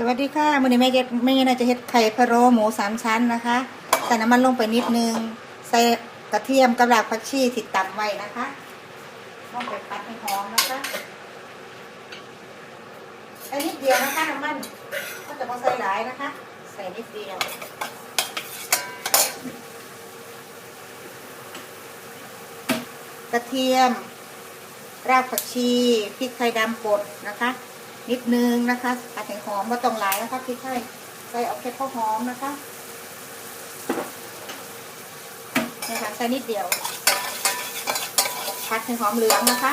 สวัสดีค่ะมื้อนี้แม่จะแม่น่าจะเฮ็ดไข่พะโล้หมูสามชั้นนะคะใส่น้ำมันลงไปนิดนึง ใส่กระเทียมกับรากผักชีที่ตำไว้นะคะลงไปผัดให้หอมนะคะใส่นิดเดียวนะคะน้ำมันก็จะมาใส่หลายนะคะ ใส่นิดเดียวกระเทียมรากผักชีพริกไทยดำป่นนะคะ นิดนึงนะคะผัดให้หอมว่าต้องหลายนะคะพริกไทยใส่เอาแค่พอหอมนะคะนะคะใส่นิดเดียวผัดให้หอมเหลืองนะคะ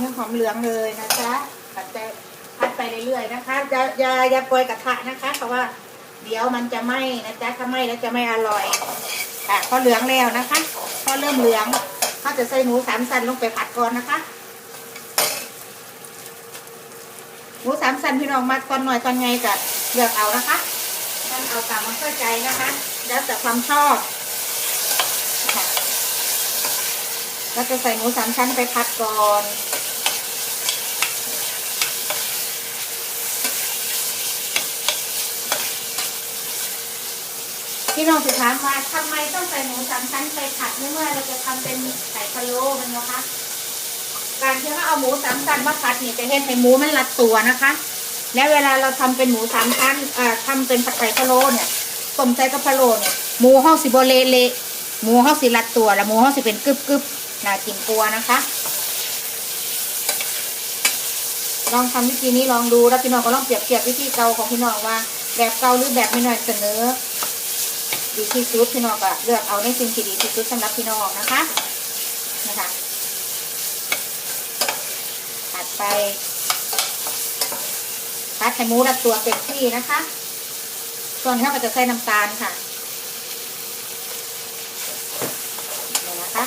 ให้หอมเหลืองเลยนะจ๊ะผัดไปผัดไปเรื่อยๆนะคะอย่าอย่าอย่าปล่อยกระทะนะคะเพราะว่าเดี๋ยวมันจะไหม้นะจ๊ะถ้าไหม้แล้วจะไม่อร่อยค่ะพอเหลืองแล้วนะคะพอเริ่มเหลืองเขาจะใส่หมูสามสันลงไปผัดก่อนนะคะหมูสามสันพี่น้องมาตอนหน่อยตอนไงก็เลือกเอานะคะท่านเอาตามมันเข้าใจนะคะ แล้วแต่ความชอบค่ะเราจะใส่หมูสามชั้นไปผัดก่อน พี่น้องสุดถามว่าทำไมต้องใส่หมูสามชั้นไปผัดเมื่อเราจะทำเป็นไข่พะโล้มันนะคะ การที่เราเอาหมูสามชั้นมาผัดนี่จะเห็นให้หมูมันรัดตัวนะคะ แล้วเวลาเราทำเป็นหมูสามชั้นเอ่อทำเป็นผัดไข่พะโล้เนี่ยต้มใส่กับพะโล้เนี่ยหมูห้องสิบเละเละหมูห้องสิรัดตัวแล้วหมูห้องสิเป็นกึบกึบน่ากินกลัวนะคะ ลองทำวิธีนี้ลองดูแล้วพี่น้องก็ลองเปรียบเทียบวิธีเก่าของพี่น้องว่า แบบเก่าหรือแบบไม่น้อยเสนอ ดีที่สุดพี่น้องก็เลือกเอาในสิ่งที่ดีที่สุดสำหรับพี่น้องนะคะนะคะตัดไปพัดไข่มูรัดตัวเต็มที่นะคะ ส่วนที่เราก็จะใส่น้ำตาลค่ะนี่นะคะ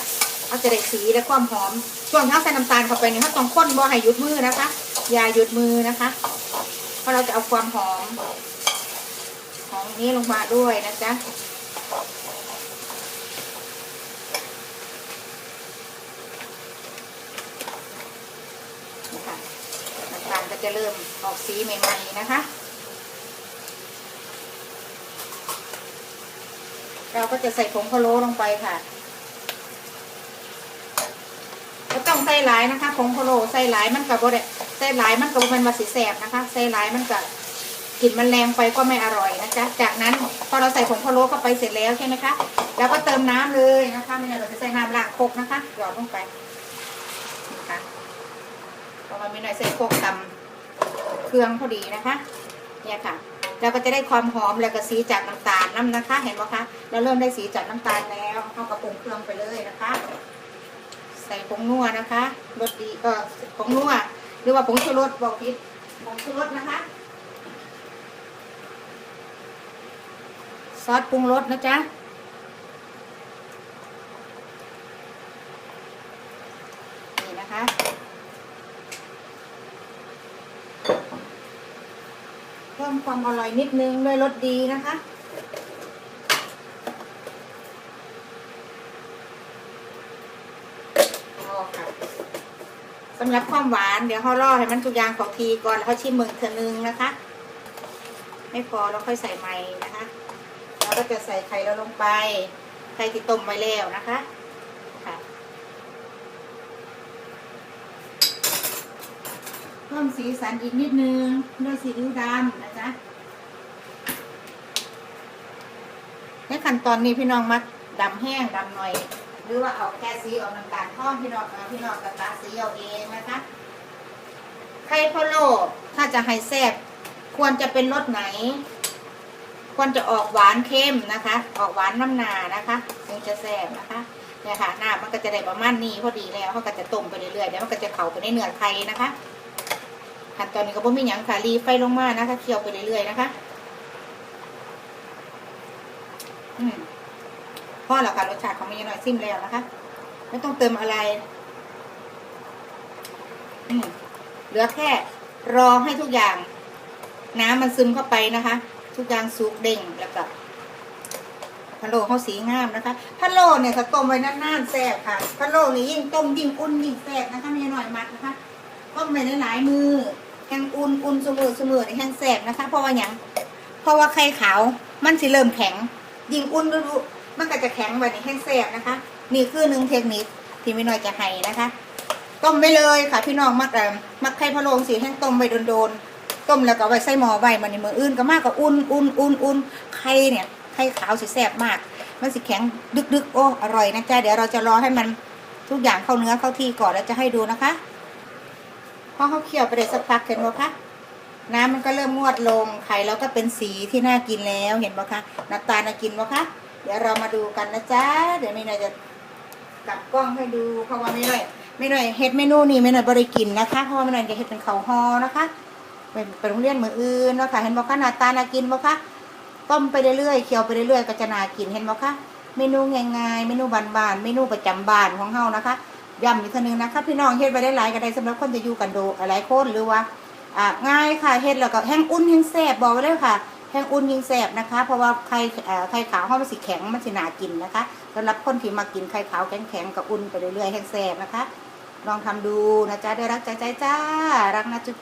เอาจะได้สีและความหอม ส่วนที่เราใส่น้ำตาลเข้าไปเนี่ยเราต้องข้นบ่ให้หยุดมือนะคะอย่าหยุดมือนะคะ เพราะเราจะเอาความหอมของนี้ลงมาด้วยนะจ๊ะนี่ค่ะน้ำตาลก็ จะเริ่มออกสีใหม่ๆนะคะ เราก็จะใส่ผงพะโล้ลงไปค่ะก็ต้องใส่หลายนะคะผงพะโล้ใส่หลายมันกับบ่ได้ใส่หลายมันกับมันมาสีแสบนะคะ ใส่หลายมันกับกลิ่นมันแรงไปก็ไม่อร่อยนะจ๊ะ จากนั้นพอเราใส่ผงพะโล้เข้าไปเสร็จแล้วใช่ไหมคะ แล้วก็เติมน้ำเลยนะคะไม่งั้นเราจะใส่น้ำล้างคกนะคะหยอดลงไปนะคะพอมันมีหน่อยใส่โคกตำ เครื่องพอดีนะคะ เนี่ยค่ะเราก็จะได้ความหอมแล้วก็สีจากน้ำตาลน้ำนะคะ เห็นไหมคะ เราเริ่มได้สีจากน้ำตาลแล้วเข้ากระปุกเครื่องไปเลยนะคะ ใส่ผงนัวนะคะรสดีก็ผงนัวหรือว่าผงชูรสบอกผิดผงชูรสนะคะ ซอสปรุงรสนะจ๊ะ นี่นะคะ เพิ่มความอร่อยนิดนึงด้วยรสดีนะคะพอค่ะสำหรับความหวานเดี๋ยวเขารอให้มันทุกอย่างของทีก่อนแล้วเขาชิมมึงเธอนึงนะคะ ไม่พอเราค่อยใส่ใหม่นะคะเราก็จะใส่ไข่เราลงไปไข่ที่ต้มไว้แล้วนะคะ พิ่มสีสันอีกนิดนึงด้วยซีอิ๊วดำนะจ๊ะในขั้นตอนนี้พี่น้องมักดำแห้งดำหน่อย หรือว่าเอาแค่สีออกน้ำตาลทอพี่น้องพี่น้องกับตาสีเอาเองนะคะไข่พะโล้ถ้าจะให้แซ่บควรจะเป็นรสไหน ควรจะออกหวานเข้มนะคะ ออกหวานน้ำนานะคะถึงจะแซ่บนะคะเนี่ยค่ะหน้ามันก็จะได้ประมาณนี้พอดีแล้วเขาก็จะต้มไปเรื่อยๆเดี๋ยวมันก็จะเผาไปในเนื้อไข่นะคะ ขั้นตอนนี้ก็บ่มีหยังค่ะรีไฟลงมานะคะเคี่ยวไปเรื่อยๆนะคะ อืมพ่อแล้วค่ะรสชาติของมีหน่อยซิมแล้วนะคะ ไม่ต้องเติมอะไร อืมเหลือแค่รอให้ทุกอย่าง น้ำมันซึมเข้าไปนะคะ ทุกอย่างสุกเด้งแล้วก็พะโล้เขาสีงามนะคะพะโล้เนี่ยถ้าต้มไว้นานๆแซ่บค่ะพะโล้นี่ยิ่งต้มยิ่งอุ่นยิ่งแซ่บนะคะมีหน่อยมัดนะคะต้มไปหลายๆมือ แห้งอุ่นอุ่นเสมอเสมอในแห้งแซ่บนะคะ เพราะว่าอย่างเพราะว่าไข่ขาวมันสิเริ่มแข็ง ยิ่งอุ่นก็รู้มันก็จะแข็งแบบนี้แห้งแซ่บนะคะ นี่คือหนึ่งเทคนิคที่มีหน่อยจะให้นะคะ ต้มไปเลยค่ะพี่น้องมักเอ่อมักไข่พะโล้สีแห้งต้มไปโดนๆต้มแล้วก็ไว้ใส่หม้อไว้มันในมืออื่นก็มากกว่าอุ่นอุ่นอุ่นอุ่นไข่เนี่ยไข่ขาวสิแซ่บมาก มันสิแข็งดึกดึกๆโอ้อร่อยนะจ๊ะเดี๋ยวเราจะรอให้มันทุกอย่างเข้าเนื้อเข้าที่ก่อนแล้วจะให้ดูนะคะ พอเขาเคี่ยวไปได้สักพักเห็นไหมคะน้ำมันก็เริ่มงวดลงไข่แล้วก็เป็นสีที่น่ากินแล้วเห็นไหมคะน้ำตาลน่ากินไหมคะเดี๋ยวเรามาดูกันนะจ๊ะเดี๋ยวไม่น่ายจะกลับกล้องให้ดูเพราะว่าไม่หน่อยไม่หน่อยเฮ็ดเมนูนี้ไม่หน่อยบริกินนะคะเพราะว่าไม่หน่อยจะเฮ็ดเป็นข้าวฮอนะคะเป็นเป็นโรงเรียนมืออื่นเนาะค่ะเห็นไหมคะหน้าตาน่ากินไหมคะต้มไปเรื่อยๆเคี่ยวไปเรื่อยๆก็จะน่ากินเห็นไหมคะเมนูง่ายๆเมนูบานๆเมนูประจำบ้านของเฮานะคะ ย้ำอีกทีหนึงนะคะพี่น้องเฮ็ดไปได้หลายก็ได้สำหรับคนจะอยู่กันโดหลายคนหรือว่าอ่าง่ายค่ะเฮ็ดแล้วก็แห้งอุ่นแห้งแซ่บบอกไว้เลยค่ะแห้งอุ่นยิ่งแซ่บนะคะ เพราะว่าไข่ไข่ขาวเฮามันสิแข็งมันสินากินนะคะสำหรับคนที่มากินไข่ขาวแข็งๆกับอุ่นไปเรื่อยๆแห้งแซ่บนะคะ ลองทำดูนะจ๊ะได้รักใจใจจ้ารักนะจุ๊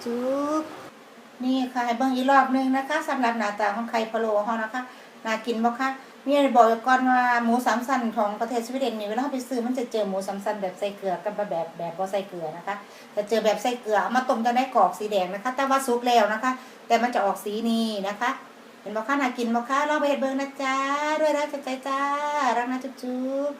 บๆนี่ค่ะให้เบิ่งอีกรอบหนึงนะคะสำหรับหน้าตาของไข่พะโล้เฮานะคะน่ากินบ่คะ มีอะไรบอกก่อนว่าหมูสามชั้นของประเทศสวีเดนนี่เวลาไปซื้อมันจะเจอหมูสามชั้นแบบใส่เกลือกับแบบแบบบ่ใส่เกลือนะคะจะเจอแบบใส่เกลือเอามาต้มจะได้กรอบสีแดงนะคะ แต่ว่าสุกแล้วนะคะ แต่มันจะออกสีนี้นะคะ เห็นบอกค่ะน่ากินบอกค่ะลองไปเฮ็ดเบิ่งนะจ๊ะด้วยรักจากใจจ้ารักนะจุ๊บ